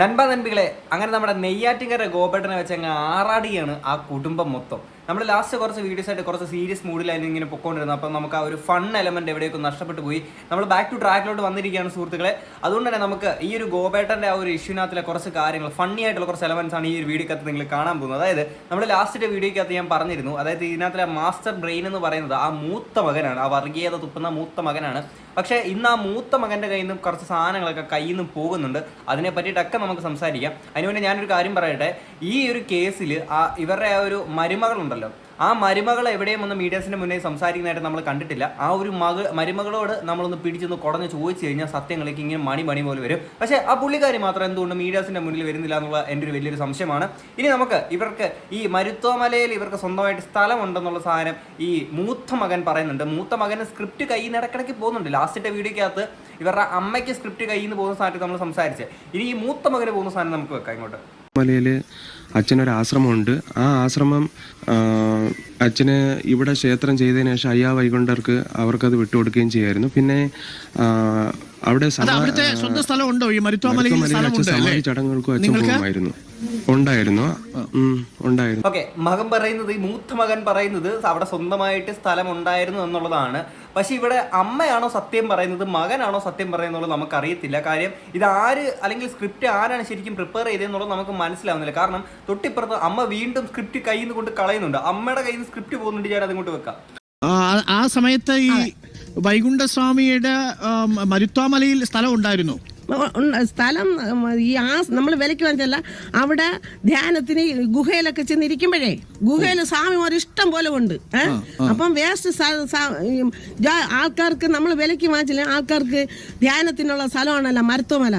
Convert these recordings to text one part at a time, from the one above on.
നൻപ നൻപികളെ അങ്ങനെ നമ്മുടെ നെയ്യാറ്റിങ്കര ഗോപേട്ടനെ വെച്ച് അങ്ങ് ആറാടിയാണ് ആ കുടുംബം മൊത്തം. നമ്മൾ ലാസ്റ്റ് കുറച്ച് വീഡിയോസ് ആയിട്ട് കുറച്ച് സീരിയസ് മൂഡിലായിരുന്നു ഇങ്ങനെ പൊക്കോണ്ടിരുന്നത്. അപ്പം നമുക്ക് ആ ഒരു ഫൺ എലമെന്റ് എവിടെയൊക്കെ നഷ്ടപ്പെട്ടു പോയി. നമ്മൾ ബാക്ക് ടു ട്രാക്കിലോട്ട് വന്നിരിക്കുകയാണ് സുഹൃത്തുക്കളെ. അതുകൊണ്ട് തന്നെ നമുക്ക് ഈ ഒരു ഗോപേട്ടന്റെ ആ ഒരു ഇഷ്യൂനകത്തിലെ കുറച്ച് കാര്യങ്ങൾ ഫണ്ണി ആയിട്ടുള്ള കുറച്ച് എലമെന്റ്സ് ആണ് ഈ ഒരു വീഡിയോക്കകത്ത് നിങ്ങൾ കാണാൻ പോകുന്നത്. അതായത് നമ്മൾ ലാസ്റ്റിന്റെ വീഡിയോക്കകത്ത് ഞാൻ പറഞ്ഞിരുന്നു. അതായത് ഇതിനകത്തിലെ മാസ്റ്റർ ബ്രെയിൻ എന്ന് പറയുന്നത് ആ മൂത്ത മകനാണ്. ആ വർഗീയത തുപ്പുന്ന മൂത്ത മകനാണ്. പക്ഷേ ഇന്ന് ആ മൂത്ത മകന്റെ കയ്യിൽ നിന്നും കുറച്ച് സാധനങ്ങളൊക്കെ കയ്യിൽ നിന്നും പോകുന്നുണ്ട്. അതിനെ പറ്റിയിട്ടൊക്കെ നമുക്ക് സംസാരിക്കാം. അതിനുവേണ്ടി ഞാനൊരു കാര്യം പറയട്ടെ? ഈ ഒരു കേസിൽ ആ ഇവരുടെ ആ ഒരു മരുമകളുണ്ടല്ലോ ആ മരുമകൾ എവിടെയും ഒന്ന് മീഡിയസിന്റെ മുന്നേ സംസാരിക്കുന്നതായിട്ട് നമ്മൾ കണ്ടിട്ടില്ല. ആ ഒരു മകൾ മരുമകളോട് നമ്മളൊന്ന് പിടിച്ചൊന്ന് കുടഞ്ഞ് ചോദിച്ചു കഴിഞ്ഞാൽ സത്യങ്ങളിലേക്ക് ഇങ്ങനെ മണി മണി പോലെ വരും. പക്ഷേ ആ പുള്ളിക്കാരി മാത്രം എന്തുകൊണ്ട് മീഡിയസിന്റെ മുന്നിൽ വരുന്നില്ല എന്നുള്ള എന്റെ ഒരു വലിയൊരു സംശയമാണ്. ഇനി നമുക്ക് ഇവർക്ക് ഈ മരുത്വമലയിൽ ഇവർക്ക് സ്വന്തമായിട്ട് സ്ഥലമുണ്ടെന്നുള്ള സാധനം ഈ മൂത്ത മകൻ പറയുന്നുണ്ട്. മൂത്ത മകന് സ്ക്രിപ്റ്റ് കയ്യിൽ നിന്ന് ഇടയ്ക്കിടയ്ക്ക് പോകുന്നുണ്ട്. ലാസ്റ്റത്തെ വീഡിയോക്കകത്ത് ഇവരുടെ അമ്മയ്ക്ക് സ്ക്രിപ്റ്റ് കയ്യിൽ നിന്ന് പോകുന്ന സാധനത്തിൽ നമ്മൾ സംസാരിച്ചത് ഇനി ഈ മൂത്ത മകന് പോകുന്ന സാധനം നമുക്ക് വെക്കാം ഇങ്ങോട്ട്. മലയിൽ അച്ഛനൊരു ആശ്രമമുണ്ട്. ആ ആശ്രമം അച്ഛന് ഇവിടെ ക്ഷേത്രം ചെയ്തതിനു ശേഷം അയ്യാ വൈകുണ്ഠർക്ക് അവർക്കത് വിട്ടുകൊടുക്കുകയും ചെയ്യായിരുന്നു. പിന്നെ അവിടെ സമാധി ചടങ്ങുകൾക്കും അച്ഛൻ പോകുമായിരുന്നു. ഉണ്ടായിരുന്നു. ഉണ്ടായിരുന്നു. ഓക്കെ മകൻ പറയുന്നത് ഈ മൂത്ത മകൻ പറയുന്നത് അവിടെ സ്വന്തമായിട്ട് സ്ഥലം ഉണ്ടായിരുന്നു എന്നുള്ളതാണ്. പക്ഷെ ഇവിടെ അമ്മയാണോ സത്യം പറയുന്നത് മകനാണോ സത്യം പറയുന്നത് നമുക്ക് അറിയത്തില്ല കാര്യം ഇത് ആര് അല്ലെങ്കിൽ സ്ക്രിപ്റ്റ് ആരാണ് ശരിക്കും പ്രിപ്പയർ ചെയ്തതെന്നുള്ളത് നമുക്ക് മനസ്സിലാവുന്നില്ല. കാരണം തൊട്ടിപ്പുറത്ത് അമ്മ വീണ്ടും സ്ക്രിപ്റ്റ് കയ്യിൽ നിന്ന് കൊണ്ട് കളയുന്നുണ്ട്. അമ്മയുടെ കയ്യിൽ നിന്ന് സ്ക്രിപ്റ്റ് പോകുന്നുണ്ട്. ഞാൻ അതിങ്ങോട്ട് വെക്കാം. ആ, സമയത്ത് ഈ വൈകുണ്ഠസ്വാമിയുടെ മരുത്വാമലയിൽ സ്ഥലം ഉണ്ടായിരുന്നു. ഉണ്ട്. സ്ഥലം ഈ ആ നമ്മൾ വിലയ്ക്ക് വാങ്ങിച്ചല്ല അവിടെ ധ്യാനത്തിന് ഗുഹയിലൊക്കെ ചെന്നിരിക്കുമ്പോഴേ ഗുഹയിൽ സ്വാമിമാർ ഇഷ്ടം പോലെ ഉണ്ട് ഏഹ് അപ്പം വേസ്റ്റ് ആൾക്കാർക്ക് നമ്മൾ വിലയ്ക്ക് വാങ്ങിച്ചില്ല ആൾക്കാർക്ക് ധ്യാനത്തിനുള്ള സ്ഥലമാണല്ലോ മരത്തോമല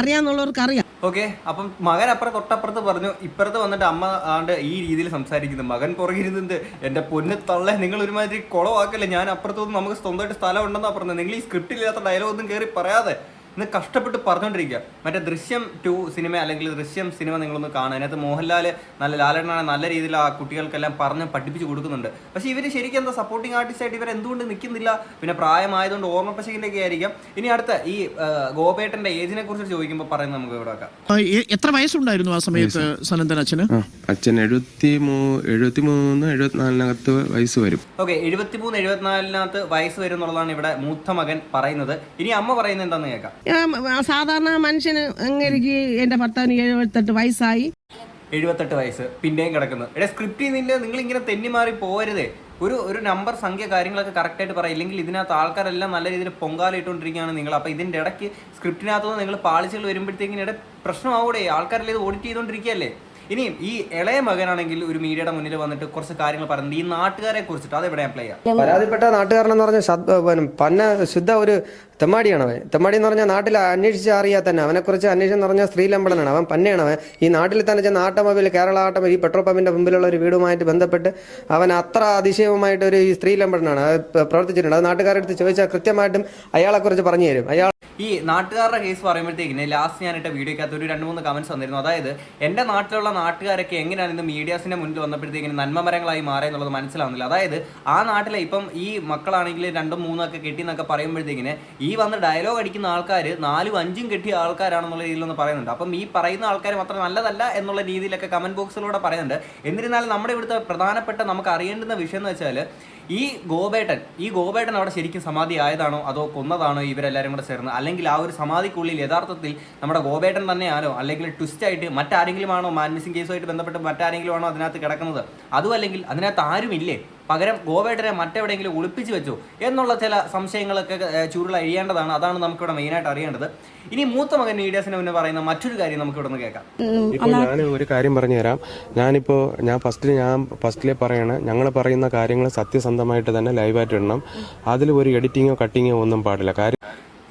അറിയാന്നുള്ളവർക്ക് അറിയാം. ഓക്കെ അപ്പം മകൻ അപ്പുറം തൊട്ടപ്പുറത്ത് പറഞ്ഞു ഇപ്പുറത്ത് വന്നിട്ട് അമ്മ ആണ്ട് ഈ രീതിയിൽ സംസാരിക്കുന്നു. മകൻ പുറകിരുന്നുണ്ട് എന്റെ പൊന്ന് തള്ളെ നിങ്ങൾ ഒരുമാതിരി കുളവാക്കല്ലേ? ഞാൻ അപ്പുറത്തൊന്നും നമുക്ക് സ്വന്തമായിട്ട് സ്ഥലം ഉണ്ടെന്നാ പറഞ്ഞത്. നിങ്ങൾ ഈ സ്ക്രിപ്റ്റില്ലാത്ത ഡയലോഗ് ഒന്നും കയറി പറയാതെ. ഇന്ന് കഷ്ടപ്പെട്ട് പറഞ്ഞുകൊണ്ടിരിക്കുക മറ്റേ ദൃശ്യം ടു സിനിമ അല്ലെങ്കിൽ ദൃശ്യം സിനിമ നിങ്ങളൊന്ന് കാണുക. അതിനകത്ത് മോഹൻലാൽ നല്ല ലാലേട്ടനാണ് നല്ല രീതിയിൽ ആ കുട്ടികൾക്കെല്ലാം പറഞ്ഞ് പഠിപ്പിച്ച് കൊടുക്കുന്നുണ്ട്. പക്ഷേ ഇവർ ശരിക്കും എന്താ സപ്പോർട്ടിങ് ആർട്ടിസ്റ്റ് ആയിട്ട് ഇവർ എന്തുകൊണ്ട് നിൽക്കുന്നില്ല? പിന്നെ പ്രായമായതുകൊണ്ട് ഓർമ്മപ്പശകിന്റെയൊക്കെ ആയിരിക്കാം. ഇനി അടുത്ത ഈ ഗോപേട്ടന്റെ ഗോപേട്ടന്റെ ഏജിനെ കുറിച്ച് ചോദിക്കുമ്പോൾ പറയുന്നത് നമുക്ക് ഇവിടെ എത്ര വയസ്സുണ്ടായിരുന്നു ആ സമയത്ത് സനന്ദൻ അച്ഛന്? അച്ഛൻ എഴുപത്തി എഴുപത്തി മൂന്ന് എഴുപത്തിനാലിനകത്ത് വയസ്സ് വരും. ഓക്കെ എഴുപത്തിമൂന്ന് എഴുപത്തിനാലിനകത്ത് വയസ്സ് വരും എന്നുള്ളതാണ് ഇവിടെ മൂത്ത മകൻ പറയുന്നത്. ഇനി അമ്മ പറയുന്നത് എന്താണെന്ന് കേൾക്കാം. സാധാരണ മനുഷ്യന് എനിക്ക് എന്റെ ഭർത്താവിന് എഴുപത്തെട്ട് വയസ്സായി. എഴുപത്തെട്ട് വയസ്സ്. പിന്നെയും കിടക്കുന്നു. എടാ സ്ക്രിപ്റ്റിൽ നിന്ന് നിങ്ങൾ ഇങ്ങനെ തെന്നി മാറി പോരുതേ ഒരു ഒരു നമ്പർ സംഖ്യ കാര്യങ്ങളൊക്കെ കറക്റ്റ് ആയിട്ട് പറയാം ഇല്ലെങ്കിൽ ഇതിനകത്ത് ആൾക്കാരെല്ലാം നല്ല രീതിയിൽ പൊങ്കാല ഇട്ടുകൊണ്ടിരിക്കുകയാണ് നിങ്ങൾ. അപ്പോൾ ഇതിന്റെ ഇടയ്ക്ക് സ്ക്രിപ്റ്റിനകത്തുനിന്ന് നിങ്ങൾ പാളിച്ചുകൾ വരുമ്പോഴത്തേക്കിനിടെ പ്രശ്നമാവൂടെ. ആൾക്കാരെല്ലാം ഇത് ഓഡിറ്റ് ചെയ്തുകൊണ്ടിരിക്കുകയല്ലേ? ഇനിയും ഈ ഇളയ മകനാണെങ്കിൽ ഒരു മീഡിയയുടെ മുന്നിൽ വന്നിട്ട് കുറച്ച് കാര്യങ്ങൾ പറയുന്നത് ഈ നാട്ടുകാരെ കുറിച്ചിട്ട് അത് എവിടെ അപ്ലൈ ചെയ്യാം പരാതിപ്പെട്ട നാട്ടുകാരനെന്ന് പറഞ്ഞ ശദ്- പിന്നെ ശുദ്ധ ഒരു തെമ്മാടിയാണ് അവൻ. തെമ്മാടി എന്ന് പറഞ്ഞാൽ നാട്ടിൽ അന്വേഷിച്ച് അറിയാൻ തന്നെ. അവനെക്കുറിച്ച് അന്വേഷണം എന്ന് പറഞ്ഞാൽ സ്ത്രീലമ്പളനാണ് അവൻ പന്നെയാണ് അവൻ. ഈ നാട്ടിൽ തന്നെ ചെന്ന ആട്ടോമൊബൈൽ കേരള ആട്ടോമൊബൈൽ ഈ പെട്രോൾ പമ്പിന്റെ മുമ്പിലുള്ള ഒരു വീടുമായിട്ട് ബന്ധപ്പെട്ട് അവൻ അത്ര അതിശയവുമായിട്ട് ഒരു ഈ സ്ത്രീലമ്പടനാണ് പ്രവർത്തിച്ചിട്ടുണ്ട്. അത് നാട്ടുകാരുടെ അടുത്ത് ചോദിച്ചാൽ കൃത്യമായിട്ടും അയാളെ കുറിച്ച് പറഞ്ഞു തരും. അയാൾ ഈ നാട്ടുകാരുടെ കേസ് പറയുമ്പോഴത്തേക്കിന് ലാസ്റ്റ് ഞാൻ ഇട്ട വീഡിയോക്കകത്ത് ഒരു രണ്ട് മൂന്ന് കമന്റ്സ് വന്നിരുന്നു. അതായത് എന്റെ നാട്ടിലുള്ള നാട്ടുകാരൊക്കെ എങ്ങനെയാണ് ഇന്ന് മീഡിയാസിന്റെ മുന്നിൽ വന്നപ്പോഴത്തേക്കിന് നന്മമരങ്ങളായി മാറിയെന്നുള്ളത് മനസ്സിലാവുന്നില്ല. അതായത് ആ നാട്ടിലെ ഇപ്പം ഈ മക്കളാണെങ്കിൽ രണ്ടും മൂന്നും ഒക്കെ കെട്ടി എന്നൊക്കെ പറയുമ്പോഴത്തേക്കിന് ഈ വന്ന് ഡയലോഗ് അടിക്കുന്ന ആൾക്കാർ നാലും അഞ്ചും കെട്ടിയ ആൾക്കാരാണെന്നുള്ള രീതിയിലൊന്ന് പറയുന്നുണ്ട്. അപ്പം ഈ പറയുന്ന ആൾക്കാർ മാത്രം നല്ലതല്ല എന്നുള്ള രീതിയിലൊക്കെ കമന്റ് ബോക്സിലൂടെ പറയുന്നുണ്ട്. എന്നിരുന്നാലും നമ്മുടെ ഇവിടുത്തെ പ്രധാനപ്പെട്ട നമുക്ക് അറിയേണ്ടുന്ന വിഷയം എന്ന് വെച്ചാൽ ഈ ഗോപേട്ടൻ ഈ ഗോപേട്ടൻ അവിടെ ശരിക്കും സമാധി ആയതാണോ അതോ കൊന്നതാണോ ഇവരെല്ലാവരും കൂടെ ചേർന്ന്? അല്ലെങ്കിൽ ആ ഒരു സമാധിക്കുള്ളിൽ യഥാർത്ഥത്തിൽ നമ്മുടെ ഗോപേട്ടൻ തന്നെയാണോ? അല്ലെങ്കിൽ ട്വിസ്റ്റ് ആയിട്ട് മറ്റാരെങ്കിലും ആണോ മാൻ മിസ്സിംഗ് കേസുമായിട്ട് ബന്ധപ്പെട്ട് മറ്റാരെങ്കിലും ആണോ അതിനകത്ത് കിടക്കുന്നത്? അതും അല്ലെങ്കിൽ അതിനകത്ത് ആരുമില്ലേ? പകരം ഗോപേട്ടനെ മറ്റെവിടെയെങ്കിലും ഒളിപ്പിച്ച് വെച്ചു എന്നുള്ള ചില സംശയങ്ങളൊക്കെ ചുരുൾ അഴിയേണ്ടതാണ്. അതാണ് നമുക്കിവിടെ മെയിനായിട്ട് അറിയേണ്ടത്. ഇനി മൂത്ത മകൻ മീഡിയാസിന് മുന്നേ പറയുന്ന മറ്റൊരു കാര്യം നമുക്ക് ഇവിടെ നിന്ന് കേൾക്കാം ഇപ്പോൾ ഞാൻ ഒരു കാര്യം പറഞ്ഞു തരാം ഞാനിപ്പോ ഞാൻ ഫസ്റ്റിൽ ഞാൻ ഫസ്റ്റിലെ പറയണ ഞങ്ങൾ പറയുന്ന കാര്യങ്ങൾ സത്യസന്ധമായിട്ട് തന്നെ ലൈവായിട്ട് ഇടണം. അതിൽ ഒരു എഡിറ്റിങ്ങോ കട്ടിങ്ങോ ഒന്നും പാടില്ല. കാര്യം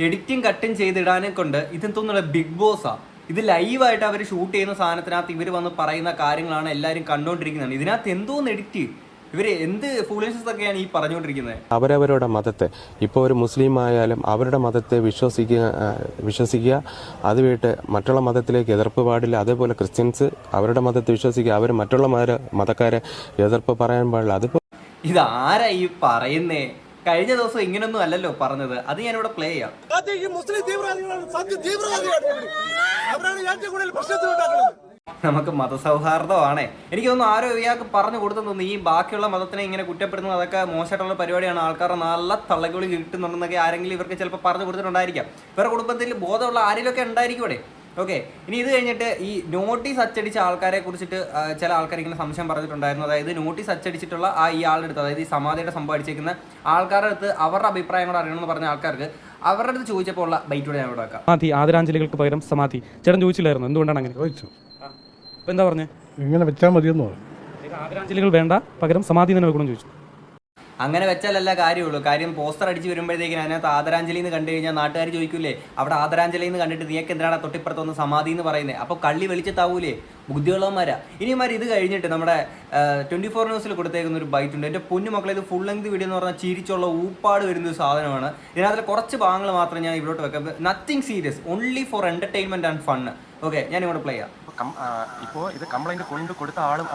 എഡിറ്റിംഗ് കട്ടിങ് ചെയ്തിടാനെ കൊണ്ട് ഇതെന്തൊന്നുള്ള ബിഗ് ബോസാ. ഇത് ലൈവായിട്ട് അവർ ഷൂട്ട് ചെയ്യുന്ന സാധനത്തിനകത്ത് ഇവർ വന്ന് പറയുന്ന കാര്യങ്ങളാണ് എല്ലാവരും കണ്ടുകൊണ്ടിരിക്കുന്നത് ഇതിനകത്ത് എന്തോന്ന് എഡിറ്റ് ഇവർ എന്ത് ഫൂളിഷസ് ഒക്കെയാണ് ഈ പറഞ്ഞുകൊണ്ടിരിക്കുന്നത്? അവരവരുടെ മതത്തെ. ഇപ്പോൾ ഒരു മുസ്ലിം ആയാലും അവരുടെ മതത്തെ വിശ്വസിക്കുക വിശ്വസിക്കുക. അത് വിട്ട് മറ്റുള്ള മതത്തിലേക്ക് എതിർപ്പ് പാടില്ല. അതേപോലെ ക്രിസ്ത്യൻസ് അവരുടെ മതത്തെ വിശ്വസിക്കുക. അവർ മറ്റുള്ള മത- മതക്കാരെ എതിർപ്പ് പറയാൻ പാടില്ല. അതിപ്പോൾ ഇത് ആരാ ഈ പറയുന്നേ? കഴിഞ്ഞ ദിവസം ഇങ്ങനൊന്നും അല്ലല്ലോ പറഞ്ഞത്. അത് ഞാനിവിടെ പ്ലേ ചെയ്യാം. നമുക്ക് മതസൗഹാർദ്ദമാണേ. എനിക്ക് തോന്നുന്നു ആരോ ഇയാൾക്ക് പറഞ്ഞു കൊടുത്തു തോന്നുന്നു. ഈ ബാക്കിയുള്ള മതത്തിനെ ഇങ്ങനെ കുറ്റപ്പെടുന്നത് അതൊക്കെ മോശമായിട്ടുള്ള പരിപാടിയാണ്. ആൾക്കാരുടെ നല്ല തള്ളകുളി കിട്ടുന്നുണ്ടെന്നൊക്കെ ആരെങ്കിലും ഇവർക്ക് ചിലപ്പോൾ പറഞ്ഞു കൊടുത്തിട്ടുണ്ടായിരിക്കാം. ഇവരുടെ കുടുംബത്തിൽ ബോധമുള്ള ആരെങ്കിലുമൊക്കെ ഉണ്ടായിരിക്കും ഇവിടെ ഓക്കെ. ഇനി ഇത് കഴിഞ്ഞിട്ട് ഈ നോട്ടീസ് അച്ചടിച്ച ആൾക്കാരെ കുറിച്ചിട്ട് ചില ആൾക്കാർ ഇങ്ങനെ സംശയം പറഞ്ഞിട്ടുണ്ടായിരുന്നു. അതായത് നോട്ടീസ് അച്ചടിച്ചിട്ടുള്ള ആ ഈ ആളുടെ അടുത്ത് അതായത് ഈ സമാധിയുടെ സംഭവം അടിച്ചേക്കുന്ന ആൾക്കാരുടെ അടുത്ത് അവരുടെ അഭിപ്രായം കൂടെ അറിയണമെന്ന് പറഞ്ഞ ആൾക്കാർക്ക് അവരുടെ അടുത്ത് ചോദിച്ചപ്പോൾ ഉള്ള ബൈറ്റോടെ ഞാൻ ഇവിടെ വെക്കാം. സമാധി ആദരാഞ്ജലികൾക്ക് പകരം സമാധി. ചേട്ടൻ ചോദിച്ചില്ലായിരുന്നു എന്തുകൊണ്ടാണ് അങ്ങനെ? ചോദിച്ചു. ഇപ്പൊ എന്താ പറഞ്ഞേ? ഇങ്ങനെ വെച്ചാൽ മതിയെന്ന് പറഞ്ഞു. ആദരാഞ്ജലികൾ വേണ്ട പകരം സമാധി തന്നെ വെക്കണം ചോദിച്ചു. അങ്ങനെ വെച്ചാലല്ല കാര്യമുള്ളൂ. കാര്യം പോസ്റ്റർ അടിച്ച് വരുമ്പോഴത്തേക്കിന് അതിനകത്ത് ആദരാഞ്ജലി എന്ന് കണ്ടു കഴിഞ്ഞാൽ നാട്ടുകാർ ചോദിക്കൂലേ അവിടെ ആദരാഞ്ജലി എന്ന് കണ്ടിട്ട് നീക്ക് എന്തിനാണ് തൊട്ടിപ്പുറത്ത് ഒന്ന് സമാധി എന്ന് പറയുന്നത് അപ്പോൾ കള്ളി വെളിച്ചത്താവൂലേ ബുദ്ധിയുള്ളവന്മാരാ. ഇനിമാർ ഇത് കഴിഞ്ഞിട്ട് നമ്മുടെ ട്വന്റി ഫോർ ന്യൂസിൽ കൊടുത്തേക്കുന്ന ഒരു ബൈറ്റ് ഉണ്ട്. എന്റെ പൊന്നു മക്കളെ ഇത് ഫുൾ ലെങ്ത് വീഡിയോ എന്ന് പറഞ്ഞാൽ ചിരിച്ചുള്ള ഊപ്പാട് വരുന്ന ഒരു സാധനമാണ്. ഇതിനകത്ത് കുറച്ച് ഭാഗങ്ങൾ മാത്രം ഞാൻ ഇവിടോട്ട് വെക്കാം. Nothing serious only for entertainment and fun okay ഞാൻ ഇവിടെ പ്ലേ ചെയ്യാം ഇപ്പോൾ ഇത് കംപ്ലൈന്റ് കൊണ്ട് കൊടുത്ത ആളും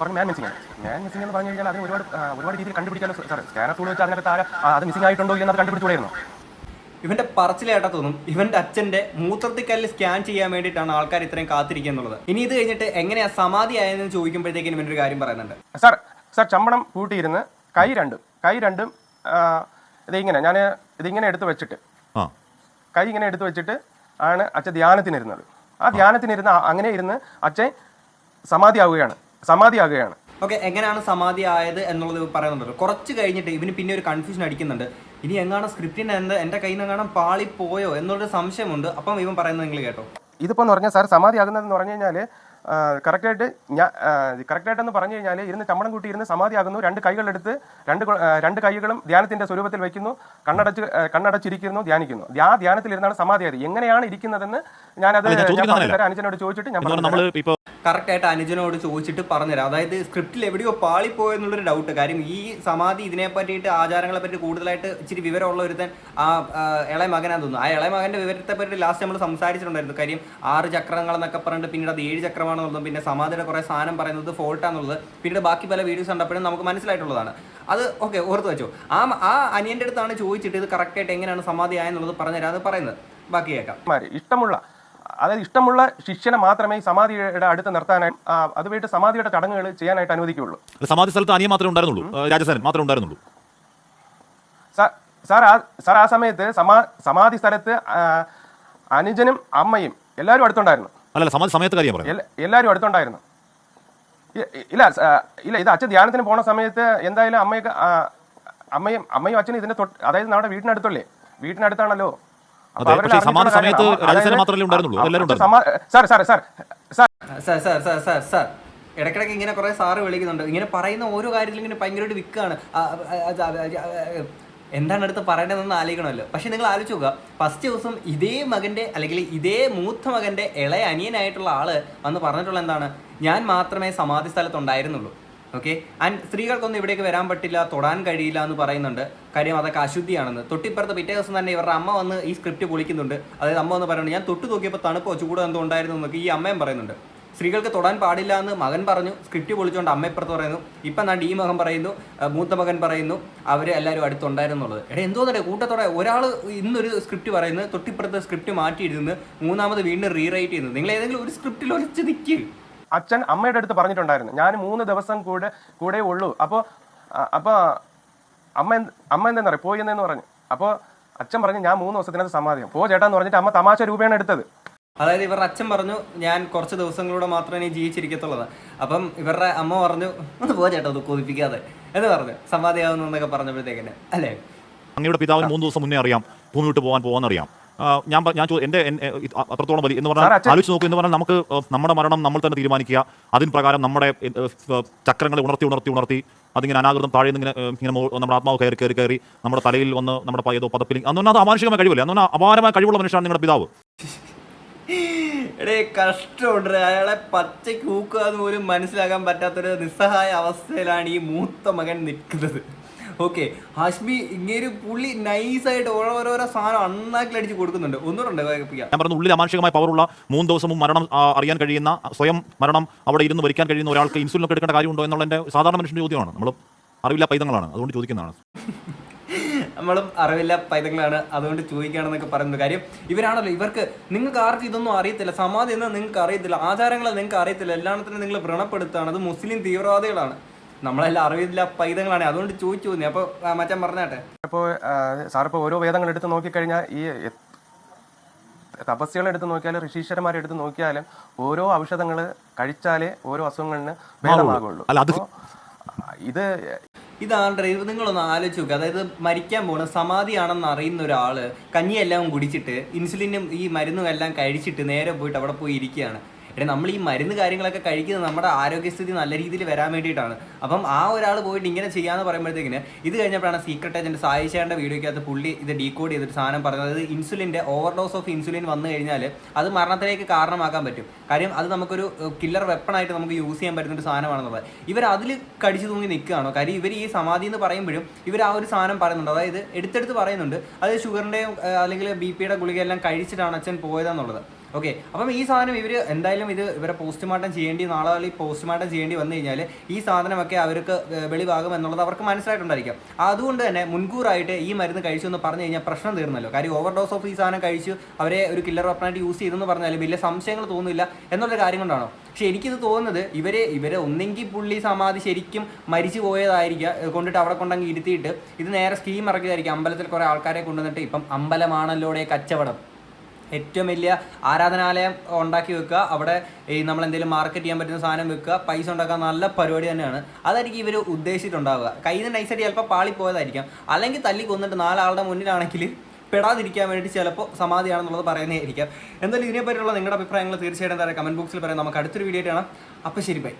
പറഞ്ഞു മാൻ മിസ്സിംഗ് ആണ്. മാൻ മിസ്സിംഗ് എന്ന് പറഞ്ഞു കഴിഞ്ഞാൽ അതിന് ഒരുപാട് ഒരുപാട് രീതിയിൽ കണ്ടുപിടിക്കാനോ സാർ സ്കാനർ ടൂൾ വെച്ച് അതിനകത്ത് താര അത് മിസ്സിംഗ് ആയിട്ടുണ്ടോ എന്നത് കണ്ടുപിടിച്ചുകൂടായിരുന്നു ഇവന്റെ പറച്ചിലേട്ടാ തോന്നും. ഇവന്റെ അച്ഛന്റെ മൂത്രത്തിക്കല്ല് സ്കാൻ ചെയ്യാൻ വേണ്ടിയിട്ടാണ് ആൾക്കാർ ഇത്രയും കാത്തിരിക്കുക എന്നുള്ളത്. ഇനി ഇത് കഴിഞ്ഞിട്ട് എങ്ങനെയാ സമാധി ആയതെന്ന് ചോദിക്കുമ്പോഴത്തേക്കും ഇവന്റെ ഒരു കാര്യം പറയുന്നുണ്ട്. സാർ സാർ ചമ്പണം കൂട്ടിയിരുന്ന് കൈ രണ്ടും കൈ രണ്ടും ഇതിങ്ങനെ ഞാൻ ഇതിങ്ങനെ എടുത്തു വെച്ചിട്ട് ആ. കൈ ഇങ്ങനെ എടുത്തു വെച്ചിട്ട് ആണ് അച്ഛൻ ധ്യാനത്തിനിരുന്നത്. ആ ധ്യാനത്തിനിരുന്ന് അങ്ങനെ ഇരുന്ന് അച്ഛൻ സമാധിയാവുകയാണ്. സമാധിയാകുകയാണ്. ഓക്കെ എങ്ങനെയാണ് സമാധി ആയത് എന്നുള്ളത് പറയുന്നുണ്ട് പറയുന്നുണ്ടല്ലോ. കുറച്ച് കഴിഞ്ഞിട്ട് ഇവന് പിന്നെ ഒരു കൺഫ്യൂഷൻ അടിക്കുന്നുണ്ട്. ഇനി എങ്ങാണ് സ്ക്രിപ്റ്റിന് എന്ത് എന്റെ കയ്യിൽ നിന്ന് എങ്ങാനും പാളിപ്പോയോ എന്നുള്ളൊരു സംശയമുണ്ട്. അപ്പം ഇവൻ പറയുന്നത് നിങ്ങൾ കേട്ടോ. ഇതിപ്പോൾ എന്ന് പറഞ്ഞാൽ സാർ സമാധിയാകുന്നതെന്ന് പറഞ്ഞു കഴിഞ്ഞാൽ കറക്റ്റായിട്ട് ഞാൻ കറക്റ്റായിട്ടെന്ന് പറഞ്ഞു കഴിഞ്ഞാൽ ഇരുന്ന് ചമ്മണം കൂട്ടി ഇരുന്ന് സമാധിയാകുന്നു. രണ്ട് കൈകളെടുത്ത് രണ്ട് രണ്ട് കൈകളും ധ്യാനത്തിന്റെ സ്വരൂപത്തിൽ വെക്കുന്നു. കണ്ണടച്ച് കണ്ണടച്ചിരിക്കുന്നു ധ്യാനിക്കുന്നു. ആ ധ്യാനത്തിൽ ഇരുന്നാണ് സമാധിയായത്. എങ്ങനെയാണ് ഇരിക്കുന്നതെന്ന് ഞാനത് ഞാൻ. അനുജനോട് ചോദിച്ചിട്ട് ഞാൻ എന്ന് പറഞ്ഞാൽ പറഞ്ഞുതരാം. നമ്മൾ ഇപ്പോൾ കറക്റ്റ് ആയിട്ട് അനുജനോട് ചോദിച്ചിട്ട് പറഞ്ഞുതരാം. അതായത് സ്ക്രിപ്റ്റിൽ എവിടെയോ പാളിപ്പോയെന്നുള്ളൊരു ഡൗട്ട് കാര്യം ഈ സമാധി ഇതിനെ പറ്റിയിട്ട് ആചാരങ്ങളെ പറ്റി കൂടുതലായിട്ട് ഇച്ചിരി വിവരമുള്ള ഒരുത്തൻ ആ ഇളയ മകനാന്ന് തോന്നുന്നു. ആ ഇളയ മകന്റെ വിവരത്തെ പറ്റി ലാസ്റ്റ് നമ്മൾ സംസാരിച്ചിട്ടുണ്ടായിരുന്നു. കാര്യം ആറ് ചക്രങ്ങൾ എന്നൊക്കെ പറഞ്ഞിട്ട് പിന്നീട് അത് ഏഴ് ചക്രമാണെന്നുള്ളതും പിന്നെ സമാധിയുടെ കുറെ സാധനം പറയുന്നത് ഫോൾട്ടാന്നുള്ളത് പിന്നീട് ബാക്കി പല വീഡിയോസ് കണ്ടപ്പോഴും നമുക്ക് മനസ്സിലായിട്ടുള്ളതാണ്. അത് ഓക്കെ ഓർത്ത് വെച്ചോ. ആ ആ അനിയന്റെ അടുത്താണ് ചോദിച്ചിട്ട് ഇത് കറക്റ്റായിട്ട് എങ്ങനെയാണ് സമാധി ആയെന്നുള്ളത് പറഞ്ഞുതരാം. പറയുന്നത്. ബാക്കി കേൾക്കാം. ഇഷ്ടമുള്ള അതായത് ഇഷ്ടമുള്ള ശിഷ്യനെ മാത്രമേ സമാധിയുടെ അടുത്ത് നിർത്താനായി അതുമായിട്ട് സമാധിയുടെ ചടങ്ങുകൾ ചെയ്യാനായിട്ട് അനുവദിക്കുകയുള്ളൂ. സമാധി സ്ഥലത്ത് അനിയ മാത്രമേ ഉണ്ടായിരുന്നുള്ളൂ? രാജസേനൻ മാത്രമേ ഉണ്ടായിരുന്നുള്ളൂ? സാർ ആ സാർ ആ സമയത്ത് സമാ സമാധി സ്ഥലത്ത് അനുജനും അമ്മയും എല്ലാവരും അടുത്തുണ്ടായിരുന്നു. അല്ല സമാധി സമയത്ത് കാര്യം പറയാം. എല്ലാവരും അടുത്തുണ്ടായിരുന്നു. ഇല്ല ഇല്ല ഇത് അച്ഛൻ ധ്യാനത്തിന് പോണ സമയത്ത് എന്തായാലും അമ്മയൊക്കെ അമ്മയും അമ്മയും അച്ഛനും ഇതിന്റെ തൊട്ട് അതായത് നമ്മുടെ വീടിനടുത്തുള്ളേ അവരെല്ലാം പക്ഷേ സമാധി സമയത്ത് മാത്രമല്ലേ ഉണ്ടായിരുന്നുള്ളൂ? എല്ലാവരും sir sir sir sir. Sir sir sir sir sir. ഇടയ്ക്കിടയ്ക്ക് ഇങ്ങനെ കുറെ സാറ് വിളിക്കുന്നുണ്ട്. ഇങ്ങനെ പറയുന്ന ഓരോ കാര്യത്തിലും ഇങ്ങനെ ഭയങ്കരമായിട്ട് വിൽക്കാണ് എന്താണ് അടുത്ത് പറയേണ്ടതെന്ന് ആലോചിക്കണമല്ലോ. പക്ഷെ നിങ്ങൾ ആലോചിച്ച് നോക്കുക. ഫസ്റ്റ് ദിവസം ഇതേ മകന്റെ അല്ലെങ്കിൽ ഇതേ മൂത്ത മകന്റെ ഇളയ അനിയനായിട്ടുള്ള ആൾ വന്ന് പറഞ്ഞിട്ടുള്ള എന്താണ്? ഞാൻ മാത്രമേ സമാധി സ്ഥലത്തുണ്ടായിരുന്നുള്ളൂ. ഓക്കെ ആൻഡ് സ്ത്രീകൾക്കൊന്നും ഇവിടേക്ക് വരാൻ പറ്റില്ല തൊടാൻ കഴിയില്ല എന്ന് പറയുന്നുണ്ട്. കാര്യം അതൊക്കെ അശുദ്ധിയാണെന്ന്. തൊട്ടിപ്പുറത്ത് പിറ്റേ ദിവസം തന്നെ ഇവരുടെ അമ്മ വന്ന് ഈ സ്ക്രിപ്റ്റ് പൊളിക്കുന്നുണ്ട്. അതായത് അമ്മ വന്ന് പറയുന്നത് ഞാൻ തൊട്ട് നോക്കിയപ്പോൾ തണുപ്പോ ചൂടോ എന്തോ ഉണ്ടായിരുന്നു എന്നൊക്കെ ഈ അമ്മയും പറയുന്നുണ്ട്. സ്ത്രീകൾക്ക് തൊടാൻ പാടില്ല എന്ന് മകൻ പറഞ്ഞു. സ്ക്രിപ്റ്റ് പൊളിച്ചുകൊണ്ട് അമ്മ ഇപ്പുറത്ത് പറയുന്നു. ഇപ്പം നാണ്ട് ഈ മകൻ പറയുന്നു മൂത്ത മകൻ പറയുന്നു അവർ എല്ലാവരും അടുത്തുണ്ടായിരുന്നുള്ളത് എടാ എന്തോ തന്നെ കൂട്ടത്തോടെ ഒരാൾ ഇന്നൊരു സ്ക്രിപ്റ്റ് പറയുന്നത് തൊട്ടിപ്പുറത്ത് സ്ക്രിപ്റ്റ് മാറ്റിയിരുന്നു മൂന്നാമത് വീണ്ടും റീറൈറ്റ് ചെയ്യുന്നു. നിങ്ങൾ ഏതെങ്കിലും ഒരു സ്ക്രിപ്റ്റിൽ ഒളിച്ച് നിൽക്കുക അച്ഛൻ അമ്മയുടെ അടുത്ത് പറഞ്ഞിട്ടുണ്ടായിരുന്നു. ഞാൻ മൂന്ന് ദിവസം കൂടെ കൂടെ ഉള്ളൂ. അപ്പോൾ അപ്പോൾ അമ്മ എന്ത് അമ്മ എന്തെന്ന് പറയും? പോയി എന്നു പറഞ്ഞു. അപ്പോൾ അച്ഛൻ പറഞ്ഞു ഞാൻ മൂന്ന് ദിവസത്തിനകത്ത് സമാധിയും പോ ചേട്ടാന്ന് പറഞ്ഞിട്ട് അമ്മ തമാശ രൂപയാണ് എടുത്തത്. അതായത് ഇവരുടെ അച്ഛൻ പറഞ്ഞു ഞാൻ കുറച്ച് ദിവസങ്ങളിലൂടെ മാത്രമേ ഇനി ജീവിച്ചിരിക്കത്തുള്ളത് അപ്പം ഇവരുടെ അമ്മ പറഞ്ഞു ഒന്ന് പോ ചേട്ടാ അത് കൊതിപ്പിക്കാതെ. എന്ന് പറഞ്ഞു. സമാധിയാവുന്നു എന്നൊക്കെ പറഞ്ഞപ്പോഴത്തേക്കിന് അല്ലേ? അങ്ങയുടെ പിതാവിന് മൂന്ന് ദിവസം മുന്നേ അറിയാം ഭൂമി വിട്ട് പോകാൻ പോകാനറിയാം ആ, ഞാൻ ഞാൻ എന്റെ അത്രത്തോളം വലിയ എന്ന് പറഞ്ഞാൽ ആലോചിച്ച് നോക്കൂ എന്ന് പറഞ്ഞാൽ നമുക്ക് നമ്മുടെ മരണം നമ്മൾ തന്നെ തീരുമാനിക്കുക. അതിന് പ്രകാരം നമ്മുടെ ചക്രങ്ങളെ ഉണർത്തി ഉണർത്തി ഉണർത്തി അതിങ്ങനെ അനാകൃതം താഴെ നിന്ന് ഇങ്ങനെ ഇങ്ങനെ നമ്മുടെ ആത്മാവ് കയറി കയറി കയറി നമ്മുടെ തലയിൽ വന്ന് നമ്മുടെ പയ്യതോ പതപ്പിൽ അന്ന് അത് അമാനുഷികമായ കഴിവില്ല? അന്ന് അപാരമായ കഴിവുള്ള മനുഷ്യനാണ് നിങ്ങളുടെ പിതാവ്. എടേ കഷ്ടമുണ്ട് അയാളെ പച്ചയ്ക്ക് ഊക്കുക എന്ന് പോലും മനസ്സിലാക്കാൻ പറ്റാത്തൊരു നിസ്സഹായ അവസ്ഥയിലാണ് ഈ മൂത്ത മകൻ നിൽക്കുന്നത്. ഓക്കെ. ഹാഷ്മി ഇങ്ങനെ പുള്ളി നൈസായിട്ട് ഓരോരോരോ സാധനം അണ്ണാക്കിലടിച്ച് കൊടുക്കുന്നുണ്ട്. ഒന്നുകൂടെ ഞാൻ പറഞ്ഞു ഉള്ളിൽ അമാനുഷികമായ പവറുള്ള മൂന്ന് ദിവസവും മരണം അറിയാൻ കഴിയുന്ന സ്വയം മരണം അവിടെ ഇരുന്ന് വരിക്കാൻ കഴിയുന്ന ഒരാൾക്ക് ഇൻസുലിൻ ഒക്കെ എടുക്കേണ്ട കാര്യമുണ്ടോ എന്നുള്ള എന്റെ സാധാരണ മനുഷ്യന്റെ ചോദ്യമാണ്. നമ്മൾ അറിവില്ല പൈതങ്ങളാണ്. അതുകൊണ്ട് ചോദിക്കുന്നതാണ്. നമ്മളും അറിവില്ല പൈതങ്ങളാണ്. അതുകൊണ്ട് ചോദിക്കുകയാണെന്നൊക്കെ പറയുന്ന കാര്യം. ഇവരാണല്ലോ ഇവർക്ക് നിങ്ങൾക്ക് ആർക്കും ഇതൊന്നും അറിയത്തില്ല. സമാധി എന്ന് നിങ്ങൾക്ക് അറിയത്തില്ല. ആചാരങ്ങളെ നിങ്ങൾക്ക് അറിയത്തില്ല. എല്ലാത്തിനും നിങ്ങൾ വ്രണപ്പെടുത്തുകയാണ്. അത് മുസ്ലിം തീവ്രവാദികളാണ്. നമ്മളെല്ലാം അറിയില്ല പൈതങ്ങളാണ്. അതുകൊണ്ട് ചോദിച്ചു തോന്നി അപ്പോൾ മച്ചാൻ പറഞ്ഞാട്ടെ? ഇപ്പോൾ സാറിപ്പോൾ ഓരോ വേദങ്ങൾ എടുത്ത് നോക്കിക്കഴിഞ്ഞാൽ ഈ തപസ്സികളെ തപസ്യകൾ എടുത്ത് നോക്കിയാലും ഋഷീശ്വരന്മാരെ എടുത്ത് നോക്കിയാലും ഓരോ ഔഷധങ്ങൾ കഴിച്ചാലേ ഓരോ അസുഖങ്ങളിന് ഭേദമാകുള്ളൂ. അല്ല, അത് ഇത് ഇതാണ് ഇത് നിങ്ങളൊന്ന് ആലോചിച്ച് നോക്കുക അതായത് മരിക്കാൻ പോണ സമാധിയാണെന്ന് അറിയുന്ന ഒരാൾ കഞ്ഞിയെല്ലാം കുടിച്ചിട്ട് ഇൻസുലിനും ഈ മരുന്നും എല്ലാം കഴിച്ചിട്ട് നേരെ പോയിട്ട് അവിടെ പോയി ഇരിക്കുകയാണ്. എടേ നമ്മൾ ഈ മരുന്ന് കാര്യങ്ങളൊക്കെ കഴിക്കുന്നത് നമ്മുടെ ആരോഗ്യസ്ഥിതി നല്ല രീതിയിൽ വരാൻ വേണ്ടിയിട്ടാണ്. അപ്പം ആ ഒരാൾ പോയിട്ട് ഇങ്ങനെ ചെയ്യാന്ന് പറയുമ്പോഴത്തേക്കിന് ഇത് കഴിഞ്ഞപ്പോഴാണ് സീക്രട്ട് ഏജന്റ് സായിച്ചേണ്ട വീഡിയോയ്ക്കകത്ത് പുള്ളി ഇത് ഡീകോഡ് ചെയ്തിട്ട് സാധനം പറഞ്ഞത്. ഇൻസുലിന്റെ ഓവർഡോസ് ഓഫ് ഇൻസുലിൻ വന്നു കഴിഞ്ഞാൽ അത് മരണത്തിലേക്ക് കാരണമാക്കാൻ പറ്റും. കാര്യം അത് നമുക്കൊരു കില്ലർ വെപ്പണായിട്ട് നമുക്ക് യൂസ് ചെയ്യാൻ പറ്റുന്ന ഒരു സാധനമാണെന്നുള്ളത്. ഇവർ അതിൽ കടിച്ചു തൂങ്ങി നിൽക്കുകയാണോ. കാര്യം ഇവർ ഈ സമാധി എന്ന് പറയുമ്പോഴും ഇവർ ആ ഒരു സാധനം പറയുന്നുണ്ട്. അതായത് എടുത്തെടുത്ത് പറയുന്നുണ്ട്. അത് ഷുഗറിന്റെയും അല്ലെങ്കിൽ ബി പിയുടെ ഗുളികയെല്ലാം കഴിച്ചിട്ടാണ് അച്ഛൻ പോയതെന്നുള്ളത്. ഓക്കെ അപ്പം ഈ സാധനം ഇവർ എന്തായാലും ഇത് ഇവരെ പോസ്റ്റ്മോർട്ടം ചെയ്യേണ്ടി നാളെ ഈ പോസ്റ്റ്മോർട്ടം ചെയ്യേണ്ടി വന്നു കഴിഞ്ഞാൽ ഈ സാധനമൊക്കെ അവർക്ക് വെളിവാകും എന്നുള്ളത് അവർക്ക് മനസ്സിലായിട്ടുണ്ടായിരിക്കും. അതുകൊണ്ട് തന്നെ മുൻകൂറായിട്ട് ഈ മരുന്ന് കഴിച്ചു എന്ന് പറഞ്ഞു കഴിഞ്ഞാൽ പ്രശ്നം തീർന്നല്ലോ. കാര്യം ഓവർഡോസ് ഓഫ് ഈ സാധനം കഴിച്ചു അവരെ ഒരു കില്ലർ വെപ്പണായിട്ട് യൂസ് ചെയ്തെന്ന് പറഞ്ഞാൽ വലിയ സംശയങ്ങൾ തോന്നുന്നില്ല എന്നുള്ള കാര്യം കൊണ്ടാണോ? പക്ഷെ എനിക്കിത് തോന്നുന്നത് ഇവരെ ഇവരെ ഒന്നെങ്കിൽ പുള്ളി സമാധി ശരിക്കും മരിച്ചു പോയതായിരിക്കുക കൊണ്ടിട്ട് അവിടെ കൊണ്ടങ്ങ് ഇരുത്തിയിട്ട് ഇത് നേരെ സ്കീം ഇറക്കിയതായിരിക്കും. അമ്പലത്തിൽ കുറേ ആൾക്കാരെ കൊണ്ടുവന്നിട്ട് ഇപ്പം അമ്പലമാണല്ലോടെ കച്ചവടം. ഏറ്റവും വലിയ ആരാധനാലയം ഉണ്ടാക്കി വെക്കുക. അവിടെ ഈ നമ്മൾ എന്തെങ്കിലും മാർക്കറ്റ് ചെയ്യാൻ പറ്റുന്ന സാധനം വെക്കുക. പൈസ ഉണ്ടാക്കാൻ നല്ല പരിപാടി തന്നെയാണ്. അതായിരിക്കും ഇവർ ഉദ്ദേശിച്ചിട്ടുണ്ടാവുക. കയ്യിൽ നിന്ന് നൈസായിട്ട് ചിലപ്പോൾ പാളി പോയതായിരിക്കാം. അല്ലെങ്കിൽ തല്ലി കൊന്നിട്ട് നാലാളുടെ മുന്നിലാണെങ്കിൽ പെടാതിരിക്കാൻ വേണ്ടി ചിലപ്പോൾ സമാധിയാണെന്നുള്ളത് പറയുന്നതായിരിക്കാം എന്തായാലും ഇതിനെപ്പറ്റിയുള്ള നിങ്ങളുടെ അഭിപ്രായങ്ങൾ തീർച്ചയായിട്ടും എന്താ കമന്റ് ബോക്സിൽ പറയാം. നമുക്ക് അടുത്തൊരു വീഡിയോ ആയിട്ടാണ് അപ്പോൾ ശരി ബൈ